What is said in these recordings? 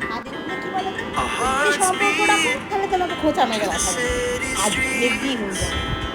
ছাদে উঠলে কি বলো তো? সম্পর্ক রাখো তাহলে তোমাকে খোঁচা মেরে কথা বলবে আর হয়ে যাবে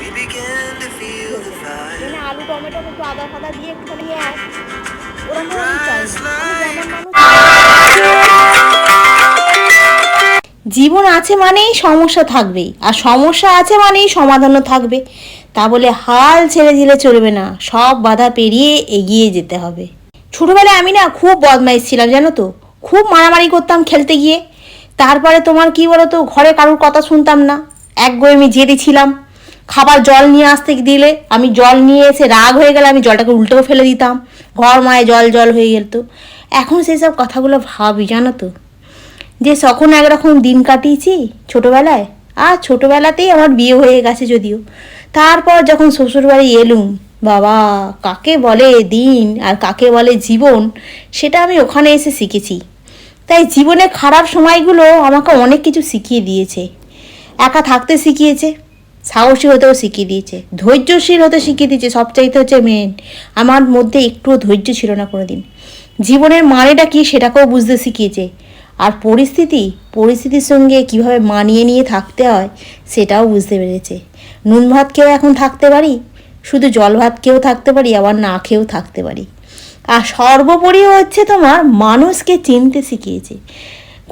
We began to feel the fire. এখানে আলু টমেটো একটু আদা ফাদা দিয়ে একটুখানি ওরকম চাই আমি যেমন জীবন আছে মানেই সমস্যা থাকবেই। আর সমস্যা আছে মানেই সমাধানও থাকবে। তা বলে হাল ছেড়ে দিলে চলবে না। সব বাধা পেরিয়ে এগিয়ে যেতে হবে। ছোটবেলায় আমি না খুব বদমাইশ ছিলাম জানো তো? খুব মারামারি করতাম খেলতে গিয়ে। তারপরে তোমার কি বলো তো ঘরে কারোর কথা শুনতাম না। এক আমি জেদি ছিলাম। খাবার জল নিয়ে আসতে দিলে আমি জল নিয়ে এসে রাগ হয়ে গেলে আমি জলটাকে উল্টেও ফেলে দিতাম। ঘর মায়ে জল জল হয়ে গেল তো। এখন সেসব কথাগুলো ভাবি, জানো তো। যে তখন একরকম দিন কাটিয়েছি ছোটোবেলায়। আর ছোটোবেলাতেই আমার বিয়ে হয়ে গেছে যদিও। তারপর যখন শ্বশুরবাড়ি এলুম বাবা, কাকে বলে দিন আর কাকে বলে জীবন, সেটা আমি ওখানে এসে শিখেছি। তাই জীবনে খারাপ সময়গুলো আমাকে অনেক কিছু শিখিয়ে দিয়েছে। একা থাকতে শিখিয়েছে, সাহসী হতেও শিখিয়ে দিয়েছে, ধৈর্যশীল হতে শিখিয়ে দিয়েছে, সবচাইতে হচ্ছে মেন আমার মধ্যে একটুও ধৈর্য ছিল না কোনো দিন জীবনের মানেটা কি সেটাকেও বুঝতে শিখিয়েছে। আর পরিস্থিতি, পরিস্থিতির সঙ্গে কীভাবে মানিয়ে নিয়ে থাকতে হয়, সেটাও বুঝতে পেরেছে। নুন ভাত খেয়েও এখন থাকতে পারি? শুধু জল ভাত খেয়েও থাকতে পারি, আবার না খেয়েও থাকতে পারি। আর সর্বোপরি হচ্ছে তোমার মানুষকে চিনতে শিখিয়েছে,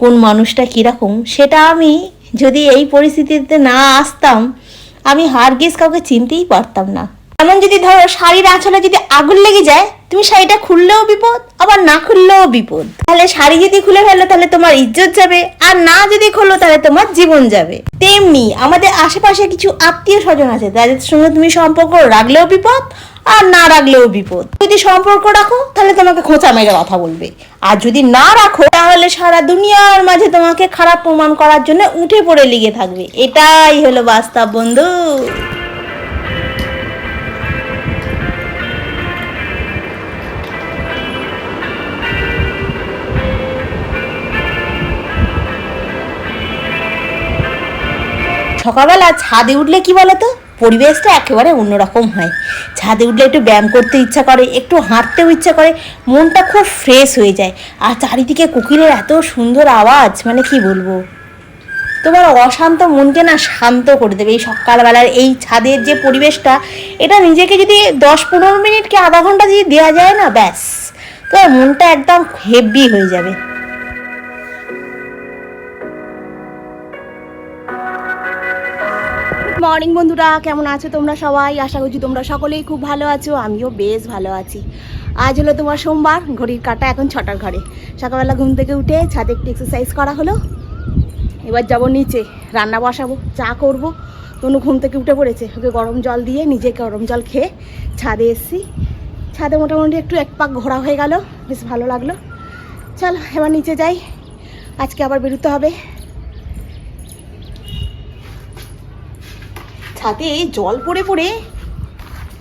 কোন মানুষটা কীরকম, সেটা আমি যদি এই পরিস্থিতিতে না আসতাম, আমি হারগিস কাউকে চিনতেই পারতাম না। এমন যদি ধরো শাড়ির আঁচলে যদি আগুন লেগে যায় তুমি শাড়িটা খুললেও বিপদ, আবার না খুললেও বিপদ। তাহলে শাড়ি যদি খুলে ফেলো, তাহলে তোমার ইজ্জত যাবে, আর না যদি খোলো, তাহলে তোমার জীবন যাবে। তেমনি আমাদের আশেপাশে কিছু আত্মীয় স্বজন আছে তাদের সঙ্গে তুমি সম্পর্ক রাখলেও বিপদ, আর না রাখলেও বিপদ। যদি সম্পর্ক রাখো, তাহলে তোমাকে খোঁচা মেরে কথা বলবে। আর যদি না রাখো, তাহলে সারা দুনিয়ার মাঝে তোমাকে খারাপ প্রমাণ করার জন্য উঠে পড়ে লেগে থাকবে। এটাই হলো বাস্তব, বন্ধু। সকালবেলা ছাদে উঠলে কি বলতো? পরিবেশটা একেবারে অন্যরকম হয়। ছাদে উঠলে একটু ব্যায়াম করতে ইচ্ছা করে, একটু হাঁটতেও ইচ্ছা করে, মনটা খুব ফ্রেশ হয়ে যায়। আর চারিদিকে কোকিলের এত সুন্দর আওয়াজ মানে কি বলব? তোমার অশান্ত মনকে না শান্ত করে দেবে এই সকালবেলার এই ছাদের যে পরিবেশটা, এটা নিজেকে যদি দশ পনেরো মিনিট কি আধা ঘণ্টা যদি দেওয়া যায় না, ব্যাস। তোমার মনটা একদম হেভি হয়ে যাবে। মর্নিং বন্ধুরা, কেমন আছো তোমরা সবাই? আশা করছি তোমরা সকলেই খুব ভালো আছো, আমিও বেশ ভালো আছি। আজ হলো তোমার সোমবার, ঘড়ির কাটা এখন ছটার ঘরে। সকালবেলা ঘুম থেকে উঠে ছাদে একটু এক্সারসাইজ করা হলো। এবার যাব নিচে, রান্না বসাবো, চা করব। তনু ঘুম থেকে উঠে পড়েছে, ওকে গরম জল দিয়ে নিজে গরম জল খেয়ে ছাদে এসছি। ছাদে মোটামুটি একটু এক পাক ঘোরা হয়ে গেল, বেশ ভালো লাগল। চল, এবার নিচে যাই। আজকে আবার বেরোতে হবে। ছাদে জল পড়ে পড়ে।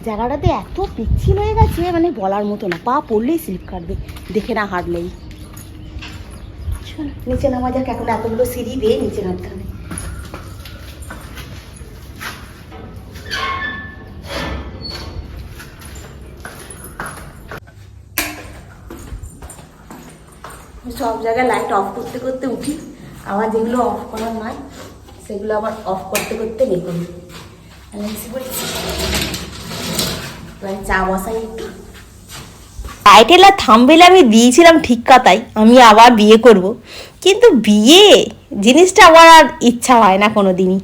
জায়গাটাতে এত পিচ্ছিল হয়ে গেছে মানে বলার মতো না। পা পড়লেই স্লিপ কাটবে, দেখে না হাঁটলেই নিচে নামা যাক, এখন এতগুলো সিঁড়ি দিয়ে নিচে নামতে হবে। সব জায়গায় লাইট অফ করতে করতে উঠি। আবার যেগুলো অফ করার নয়, সেগুলো আবার অফ করতে করতে বের করি আমি এসে পড়েছি এবার চা বসাই থাম্বেল আমি দিয়েছিলাম ঠিক কথাই, আমি আবার বিয়ে করব। কিন্তু বিয়ে, জিনিসটা আমার আর ইচ্ছা হয় না কোনো দিনই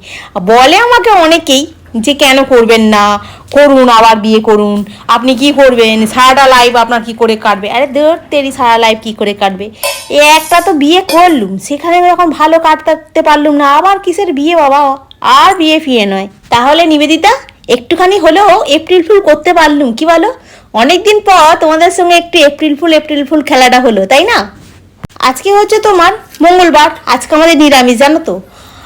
বলে আমাকে অনেকেই যে কেন করবেন না, করুন, আবার বিয়ে করুন, আপনি কি করবেন, সারাটা লাইফ আপনার কি করে কাটবে? আরে ধর তেরি, সারা লাইফ কি করে কাটবে? এ একটা তো বিয়ে করলুম, সেখানে এরকম ভালো কাটতে পারলুম না, আবার কিসের বিয়ে বাবা? আর বিয়ে ফিয়ে নয়। তাহলে নিবেদিতা, একটুখানি হলেও এপ্রিল ফুল করতে পারলুম, কি বলো? অনেকদিন পর তোমাদের সঙ্গে একটু এপ্রিল ফুল এপ্রিল ফুল খেলাটা হলো, তাই না? আজকে হচ্ছে তোমার মঙ্গলবার, আজকে আমাদের নিরামিষ, জানো তো?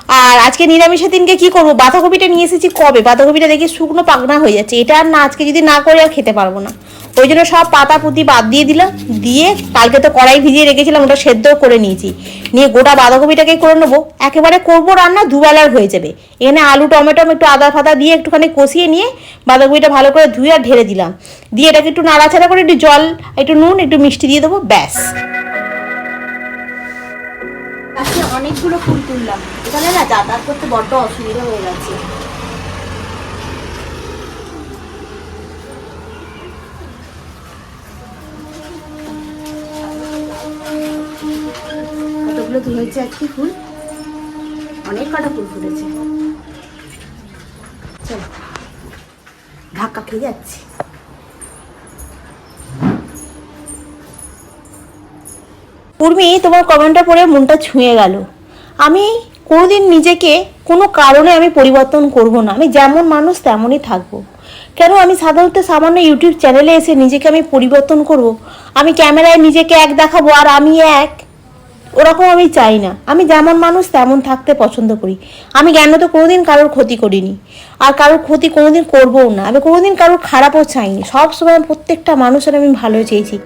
আর আজকে নিরামিষের দিনকে কি করব? বাঁধাকপিটা নিয়ে এসেছি কবে? বাঁধাকপিটা দেখি শুকনো পাকনা হয়ে যাচ্ছে। এটা আর না, আজকে যদি না করে আর খেতে পারব না। ওই জন্য সব পাতা পুঁতি বাদ দিয়ে দিলাম। দিয়ে কালকে তো কড়াই ভিজিয়ে রেখেছিলাম, ওটা সেদ্ধও করে নিয়েছি। নিয়ে গোটা বাঁধাকপিটাকে করে নেব। একেবারে করব রান্না, দুবেলার হয়ে যাবে। এখানে আলু, টমেটো একটু আদা ফাদা দিয়ে একটুখানি কষিয়ে নিয়ে বাঁধাকপিটা ভালো করে ধুয়ে আর ঢেলে দিলাম। দিয়ে এটাকে একটু নাড়াচাড়া করে একটু জল, একটু নুন, একটু মিষ্টি দিয়ে দেবো, ব্যাস। অনেকগুলো ফুল তুললাম। এখানে না যাতায়াত করতে বড্ড অসুবিধা হয়ে গেছে। কতগুলো তুলেছে আজকে ফুল? অনেক কটা ফুল ফুটেছে। চলো, ধাক্কা খেয়ে যাচ্ছে। উর্মি, তোমার কমেন্টটা পড়ে মনটা ছুঁয়ে গেল। আমি কোনোদিন নিজেকে কোনো কারণে আমি পরিবর্তন করব না। আমি যেমন মানুষ তেমনই থাকব। কেন? আমি সাধারণত সামান্য ইউটিউব চ্যানেলে এসে নিজেকে আমি পরিবর্তন করব। আমি ক্যামেরায় নিজেকে এক দেখাবো আর আমি এক, ওরকম আমি চাই না। আমি যেমন মানুষ তেমন থাকতে পছন্দ করি। আমি জ্ঞান তো কোনোদিন কারোর ক্ষতি করিনি। আর কারোর ক্ষতি কোনোদিন করবও না। আমি কোনোদিন কারোর খারাপও চাইনি। সব সময় প্রত্যেকটা মানুষের আমি ভালো চেয়েছি।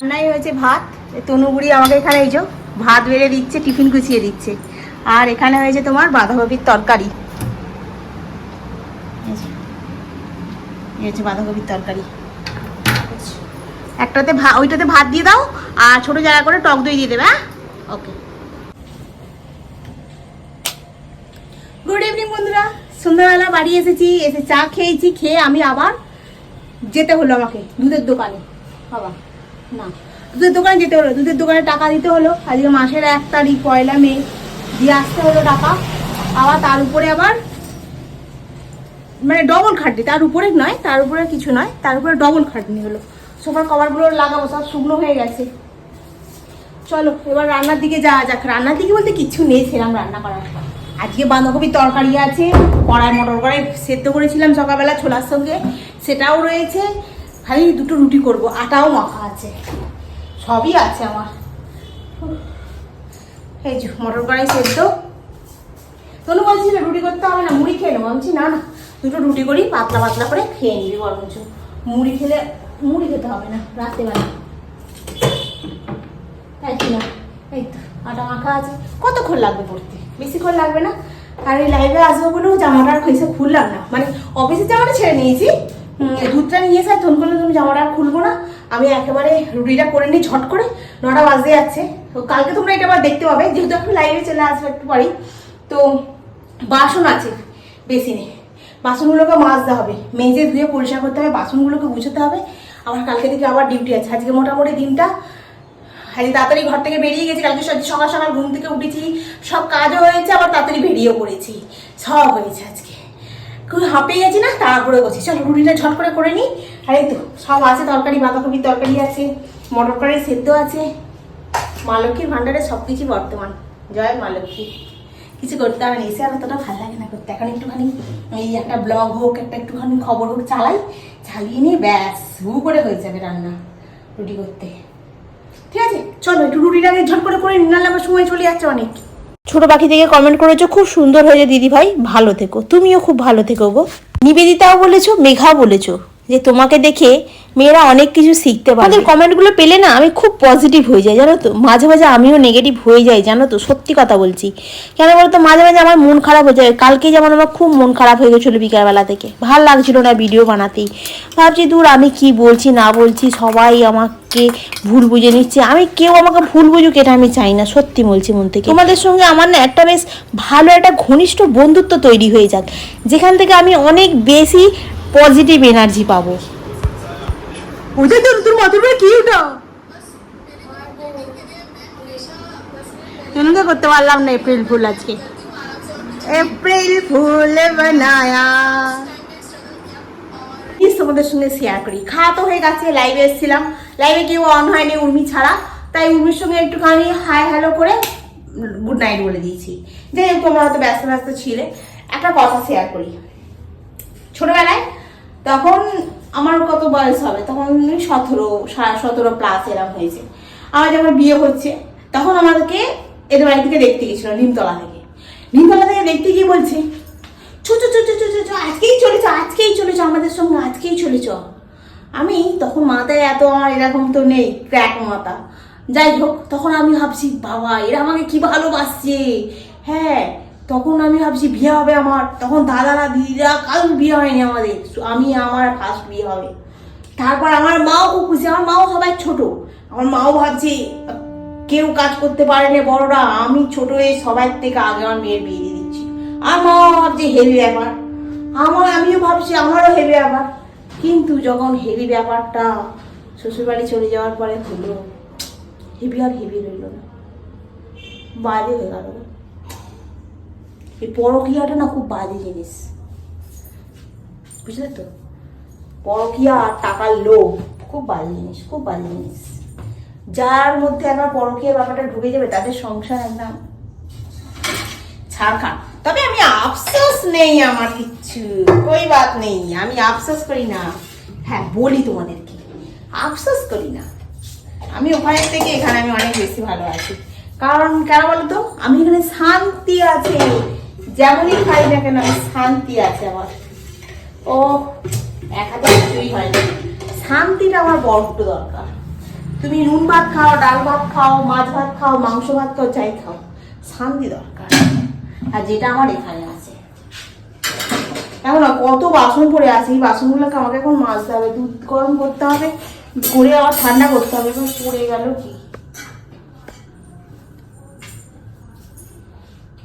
রান্নাই হয়েছে ভাত। তনুগুড়ি আমাকে এখানে এই ভাত বেড়ে দিচ্ছে, টিফিন গুছিয়ে দিচ্ছে। আর এখানে হয়েছে তোমার বাঁধাকপির তরকারি। হচ্ছে বাঁধাকপির তরকারি। একটাতে ওইটাতে ভাত দিয়ে দাও, আর ছোট জায়গা করে টক দই দিয়ে দেবে হ্যাঁ? ওকে গুড ইভিনিং বন্ধুরা। সন্ধ্যাবেলা বাড়ি এসেছি, এসে চা খেয়েছি, খেয়ে আমি আবার যেতে হলো আমাকে দুধের দোকানে। বাবা। না। দুধের দোকানে যেতে হলো, দুধের দোকানে টাকা দিতে হলো। আজকে মাসের এক তারিখ, পয়লা মে। দিয়ে আসতে হলো টাকা। আবার তার উপরে আবার মানে ডবল খাটনি। তার উপরে নয়, তার উপরে কিছু নয়, তার উপরে ডবল খাটনি হলো। সোফার কভারগুলো লাগাবো, সব শুকনো হয়ে গেছে। চলো, এবার রান্নার দিকে যাওয়া যাক। রান্নার দিকে বলতে কিছু নেই সেরকম রান্না করার। আজকে বাঁধাকপির তরকারি আছে, কড়াই মটর কড়াই সেদ্ধ করেছিলাম সকালবেলা ছোলার সঙ্গে। সেটাও রয়েছে। খালি দুটো রুটি করব। আটাও মাখা আছে। সবই আছে আমার। এই যে, মটর কড়াই সেদ্ধ। তনু বলছিল রুটি করতে হবে না, মুড়ি খেয়ে নেব। বলছি, না না, দুটো রুটি করি, পাতলা পাতলা করে খেয়ে নিবি বরঞ্চ। মুড়ি খেলে, মুড়ি খেতে হবে না, রাত্রেবেলা। তাই কি না? এই তো, আটা মাখা আছে। কতক্ষণ লাগবে পড়তে? বেশিক্ষণ লাগবে না। আর এই লাইভে আসব বলেও জামাটা আর খুললাম না। মানে অফিসের জামাটা ছেড়ে নিয়েছি। দুধটা নিয়ে এসে ফোন করলে তুমি জামাটা আর খুলবো না। আমি একেবারে রুটিটা করে নিই, ঝট করে। নটা বাজতে যাচ্ছে তো কালকে তোমরা এটা আবার দেখতে পাবে। যেহেতু একটু লাইভে চলে আসবে একটু পরেই। তো বাসন আছে বেশি নেই। বাসনগুলোকে মাজতে হবে। মেজে ধুয়ে পরিষ্কার করতে হবে। বাসনগুলোকে গুছোতে হবে। আবার কালকে থেকে আবার ডিউটি আছে। আজকে মোটামুটি দিনটা আজকে তাড়াতাড়ি ঘর থেকে বেরিয়ে গেছি। কালকে সকাল সকাল ঘুম থেকে উঠেছি। সব কাজও হয়েছে, আবার তাড়াতাড়ি বেরিয়েও পড়েছি। সব হয়েছে আজকে। খুব হাঁপিয়ে গেছি না, তারপরে বসি চলো রুটিটা ঝট করে করে নিই আর তো, সব আছে, তরকারি, বাঁধাকপির তরকারি আছে, মটর কড়াই সেদ্ধ আছে। মা লক্ষ্মীর ভাণ্ডারে সব কিছুই বর্তমান। জয় মা লক্ষ্মী। কিছু করতে হবে না এসে আর অতটা ভালো লাগে না করতে। এখন একটুখানি এই একটা ব্লগ হোক, একটা একটুখানি খবর হোক, চালাই, চালিয়ে নিয়ে ব্যাস, হু করে হয়ে যাবে রান্না, রুটি করতে। ঠিক আছে? চলো, একটু রুটিটাকে ঝট করে করে আমার সময় চলে যাচ্ছে অনেক। ছোট পাখি থেকে কমেন্ট করেছ, খুব সুন্দর হয়েছে দিদি ভাই, ভালো থেকো। তুমিও খুব ভালো থেকো গো। নিবেদিতাও বলেছ, মেঘাও বলেছ যে তোমাকে দেখে মেয়েরা অনেক কিছু শিখতে পারে আমাদের কমেন্টগুলো পেলে না আমি খুব পজিটিভ হয়ে যাই জানো তো? মাঝে মাঝে আমিও নেগেটিভ হয়ে যাই জানো তো? সত্যি কথা বলছি। কেন বলতো? মাঝে মাঝে আমার মন খারাপ হয়ে যায়। কালকে যেমন আমার খুব মন খারাপ হয়ে গেছিল বিকালবেলা থেকে। ভালো লাগছিল না ভিডিও বানাতেই। ভাবছি দূর আমি কি বলছি না বলছি? সবাই আমাকে ভুল বুঝে নিচ্ছে। আমি কেউ আমাকে ভুল বুঝুক এটা আমি চাই না। সত্যি বলছি মন থেকে। তোমাদের সঙ্গে আমার না একটা বেশ ভালো একটা ঘনিষ্ঠ বন্ধুত্ব তৈরি হয়ে যাক। যেখান থেকে আমি অনেক বেশি পজিটিভ এনার্জি পাবো। ওদের তোর তোর মাথার কি ওটা? তুলনা করতে পারলাম না এপ্রিল ফুল আজকে। এপ্রিল ফুল বানায়া। তোমাদের সঙ্গে শেয়ার করি। খাওয়া তো হয়ে গেছে লাইভে এসেছিলাম। লাইভে কেউ অন হয়নি উর্মি ছাড়া। তাই উর্মির সঙ্গে একটুখানি হাই হ্যালো করে গুড নাইট বলে দিয়েছি। যে তোমরা হয়তো ব্যস্ত ব্যস্ত ছিলে। একটা কথা শেয়ার করি। ছোটবেলায় তখন আমার কত বয়স হবে? তখন সতেরো সাড়ে সতেরো প্লাস এরকম হয়েছে। আমার যখন বিয়ে হচ্ছে তখন আমাদেরকে এদের বাড়ি থেকে দেখতে গেছিল নিমতলা থেকে। নিমতলা থেকে দেখতে গিয়ে বলছে চো চো চো, চো আজকেই চলে চ আজকেই চলেছ আমাদের সঙ্গে আজকেই চলে চ আমি তখন মাথায় এত আমার এরকম তো নেই ক্র্যাক মাথা। যাই হোক তখন আমি ভাবছি বাবা এরা আমাকে কি ভালোবাসছে? হ্যাঁ তখন আমি ভাবছি বিয়ে হবে আমার। তখন দাদারা, দিদিরা, কারোর বিয়ে হয়নি আমাদের। আমি, আমার ফার্স্ট বিয়ে হবে। তারপর আমার মাও খুব খুশি। আমার মাও সবাই ছোট। আমার মাও ভাবছে, কেউ কাজ করতে পারেনি বড়রা। আমি ছোট হয়ে সবার থেকে আগে আমার মেয়ের বিয়ে দিয়ে দিচ্ছি। আর মাও ভাবছে হেভি ব্যাপার। আমার, আমিও ভাবছি আমারও হেভি ব্যাপার। কিন্তু যখন হেভি ব্যাপারটা শ্বশুরবাড়ি চলে যাওয়ার পরে হলো হেভি আর হেভি রইল না। বাজে হয়ে গেল। না এই পরকিয়াটা না খুব বাজে জিনিস। বুঝলে তো? পরকিয়া আর টাকার লোভ, খুব বাজে জিনিস, খুব বাজে জিনিস। যার মধ্যে একবার পরকিয়া ব্যাপারটা ঢুকে যাবে, তাদের সংসার একদম ছাড়খান তবে আমি আফসোস নেই আমার কিচ্ছু, কই বাত নেই, আমি আফসোস করি না। হ্যাঁ বলি তোমাদেরকে, আফসোস করি না। আমি ওখানের থেকে এখানে আমি অনেক বেশি ভালো আছি। কারণ, কেন বলতো? আমি এখানে শান্তি আছে। যেমনই খাই না কেন, আমি শান্তি আছে আমার। ও, এক হাতে কিছুই হয় না। শান্তিটা আমার বড্ড দরকার। তুমি নুন ভাত খাও, ডাল ভাত খাও, মাছ ভাত খাও, মাংস ভাত খাও, যাই খাও। শান্তি দরকার। আর যেটা আমার এখানে আছে। এখন কত বাসন পড়ে আছে, এই বাসনগুলোকে আমাকে এখন মাজতে হবে। দুধ গরম করতে হবে, করে আবার ঠান্ডা করতে হবে। পড়ে গেল কি?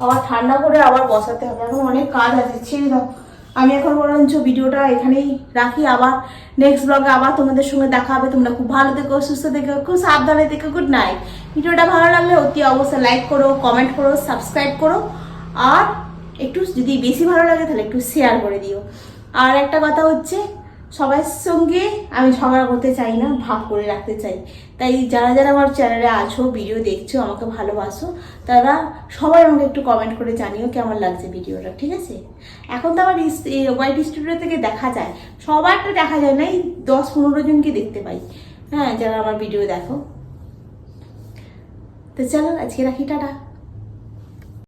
আবার ঠান্ডা করে আবার বসাতে হবে। এখন অনেক কাজ আছে, ছেড়ে দাও। আমি এখন বরঞ্চ ভিডিওটা এখানেই রাখি। আবার নেক্সট ব্লগে আবার তোমাদের সঙ্গে দেখা হবে। তোমরা খুব ভালো থেকো, সুস্থ থেকো, খুব সাবধানে থেকো। গুড নাইট ভিডিওটা ভালো লাগলে অতি অবশ্যই লাইক করো কমেন্ট করো সাবস্ক্রাইব করো। আর একটু যদি বেশি ভালো লাগে তাহলে একটু শেয়ার করে দিও। আর একটা কথা হচ্ছে সবার সঙ্গে আমি ঝগড়া করতে চাই না, ভাগ করে রাখতে চাই। তাই যারা যারা আমার চ্যানেলে আছো ভিডিও দেখছ, আমাকে ভালোবাসো, তারা সবাই আমাকে একটু কমেন্ট করে জানিও কেমন লাগছে ভিডিওটা ঠিক আছে? এখন তো আমার ওয়াইট স্টুডিও থেকে দেখা যায়। সবারটা দেখা যায় না, এই দশ পনেরো জনকে দেখতে পাই। হ্যাঁ যারা আমার ভিডিও দেখো। তো চলো, আজকে রাখি, টাটা।